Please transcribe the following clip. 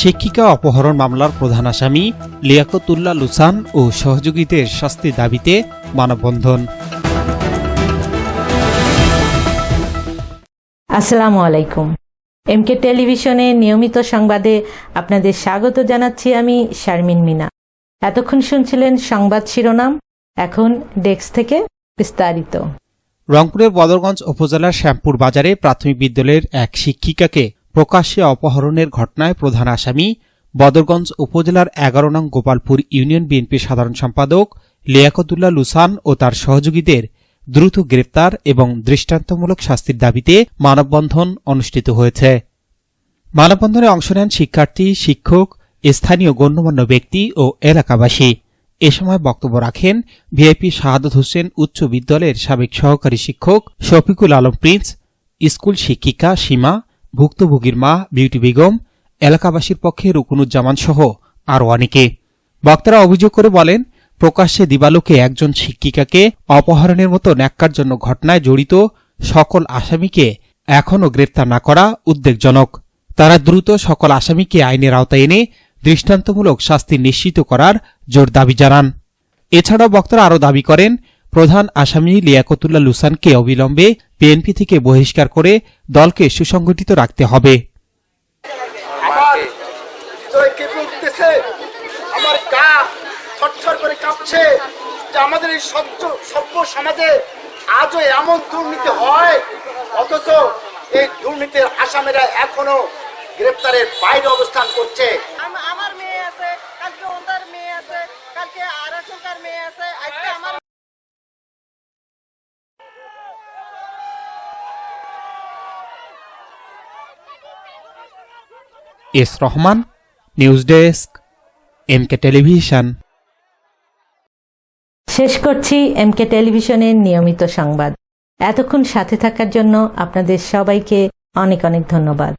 শিক্ষিকা অপহরণ মামলার প্রধান আসামি লিয়াকতুল্লাহ লুসান ও সহযোগীদের শাস্তি দাবিতে মানববন্ধন। আসসালামু আলাইকুম। এমকে টেলিভিশনে নিয়মিত সংবাদে আপনাদের স্বাগত জানাচ্ছি আমি শারমিন মিনা। এতক্ষণ শুনছিলেন সংবাদ শিরোনাম এখন ডেস্ক থেকে বিস্তারিত। রংপুরের বদরগঞ্জ উপজেলার শ্যামপুর বাজারে প্রাথমিক বিদ্যালয়ের এক শিক্ষিকাকে প্রকাশ্যে অপহরণের ঘটনায় প্রধান আসামি বদরগঞ্জ উপজেলার এগারো নং গোপালপুর ইউনিয়ন বিএনপির সাধারণ সম্পাদক লিয়াকতুল্লাহ লুসান ও তার সহযোগীদের দ্রুত গ্রেপ্তার এবং দৃষ্টান্তমূলক শাস্তির দাবিতে মানববন্ধন অনুষ্ঠিত হয়েছে। মানববন্ধনে অংশ নেন শিক্ষার্থী, শিক্ষক, স্থানীয় গণ্যমান্য ব্যক্তি ও এলাকাবাসী। এ সময় বক্তব্য রাখেন ভিআইপি শাহাদত হোসেন উচ্চ বিদ্যালয়ের সাবেক সহকারী শিক্ষক শফিকুল আলম প্রিন্স, স্কুল শিক্ষিকা সীমা ভুক্তভোগীর মা, বিউটি বেগম, এলাকাবাসীর পক্ষে রুকুনুজ্জামান সহ আরও অনেকে। বক্তারা অভিযোগ করে বলেন, প্রকাশ্যে দিবালোকে একজন শিক্ষিকাকে অপহরণের মতো ন্যাক্কারজন্য ঘটনায় জড়িত সকল আসামিকে এখনও গ্রেপ্তার না করা উদ্বেগজনক। তারা দ্রুত সকল আসামিকে আইনের আওতায় এনে দৃষ্টান্তমূলক শাস্তি নিশ্চিত করার জোর দাবি জানান। এছাড়াও বক্তারা আরও দাবি করেন প্রধান আসামি লিয়াকতুল্লাহ লুসানকে অবিলম্বে বিএনপি থেকে বহিষ্কার করে দলকে সুসংগঠিত রাখতে হবে। আমার গা থরথর করে কাঁপছে যে আমাদের এই সভ্য সভ্য সমাজে আজও এমন দুর্নীতি হয় অথচ এই দুর্নীতির আসামিরা এখনও গ্রেপ্তারের বাইরে অবস্থান করছে। আমার মেয়ে আছে কালকে ওদের মেয়ে আছে কালকে আরেকজনকার মেয়ে আছে আজকে আমার S Rahman, news desk M K television. শেষ করছি এম কে টেলিভিশনের নিয়মিত সংবাদ। এতক্ষণ সাথে থাকার জন্য আপনাদের সবাইকে অনেক অনেক ধন্যবাদ।